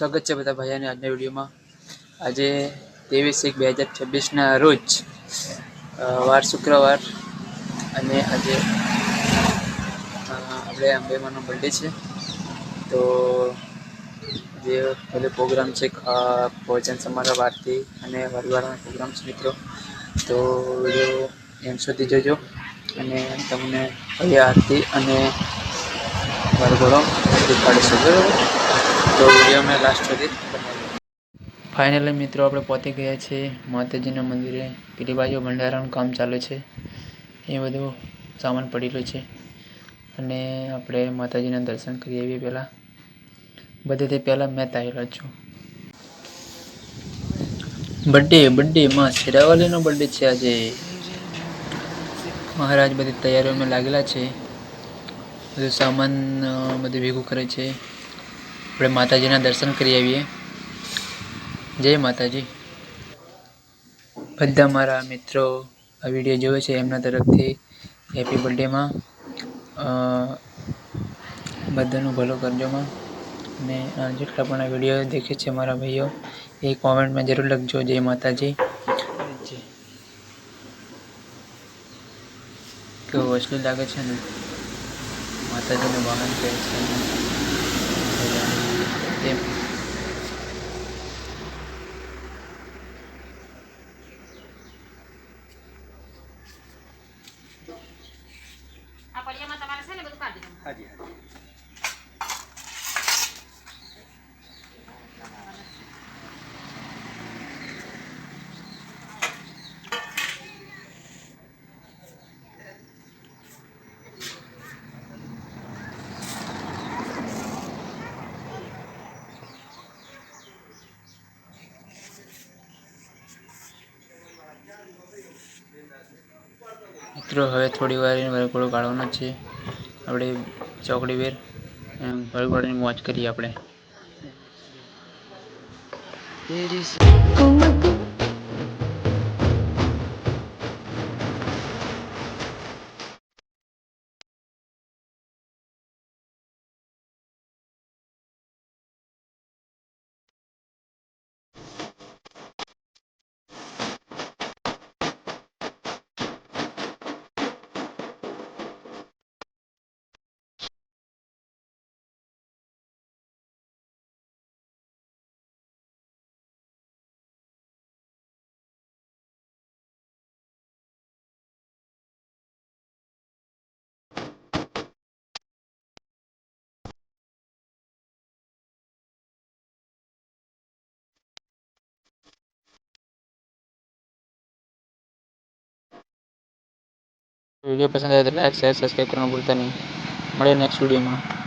સ્વાગત છે બધા ભાઈઓને આજના વિડીયોમાં. આજે ત્રેવીસ એક બે હજાર છવ્વીસના રોજ વાર શુક્રવાર અને આજે આપણે અંબેમાનો બર્થડે છે. તો જે બધો પ્રોગ્રામ છે ભોજન સમારોહ આરતી અને વરવાળાનો પ્રોગ્રામ છે મિત્રો. તો વીડિયો એમ સુધી જોજો અને તમને હવે આરતી અને વરઘોડો દેખાડીશું. બરાબર? તો વીડિયો મેં લાસ્ટ સુધી ફાઇનલી મિત્રો આપણે પહોંચી ગયા છીએ માતાજીના મંદિરે. પેલી બાજુ ભંડારાનું કામ ચાલે છે. એ બધું સામાન પડેલું છે. અને આપણે માતાજીના દર્શન કરી આવીએ પહેલાં. બધેથી પહેલાં મેં આવેલો છું. બર્થડે બર્થડે માં શેરાવાલીનો બર્થડે છે આજે. મહારાજ બધી તૈયારીઓમાં લાગેલા છે. બધું સામાન બધું ભેગું કરે છે. આપણે માતાજીના દર્શન કરી આવીએ. જય માતાજી. બધા મારા મિત્રો આ વીડિયો જોવે છે એમના તરફથી હેપી બર્થડેમાં. બધાનું ભલું કરજોમાં અને જેટલા પણ આ વીડિયો દેખે છે મારા ભાઈઓ, એ કોમેન્ટમાં જરૂર લખજો. જય માતાજી. કેવું અસલી લાગે છે ને? માતાજીનું વાહન કહે છે. એમ. આ પડિયામાં તમારે છે ને બધું કાઢી દેવાનું. મિત્રો હવે થોડી વાર એને વરઘોડો કાઢવાનો છે. આપણે ચોકડી વેર એમ વરઘોડાની મોજ કરીએ આપણે. વીડિયો પસંદ આવે તો લાઈક શેર સબસ્ક્રાઈબ કરવાનું ભૂલતા નહીં. મળીએ નેક્સ્ટ વિડીયોમાં.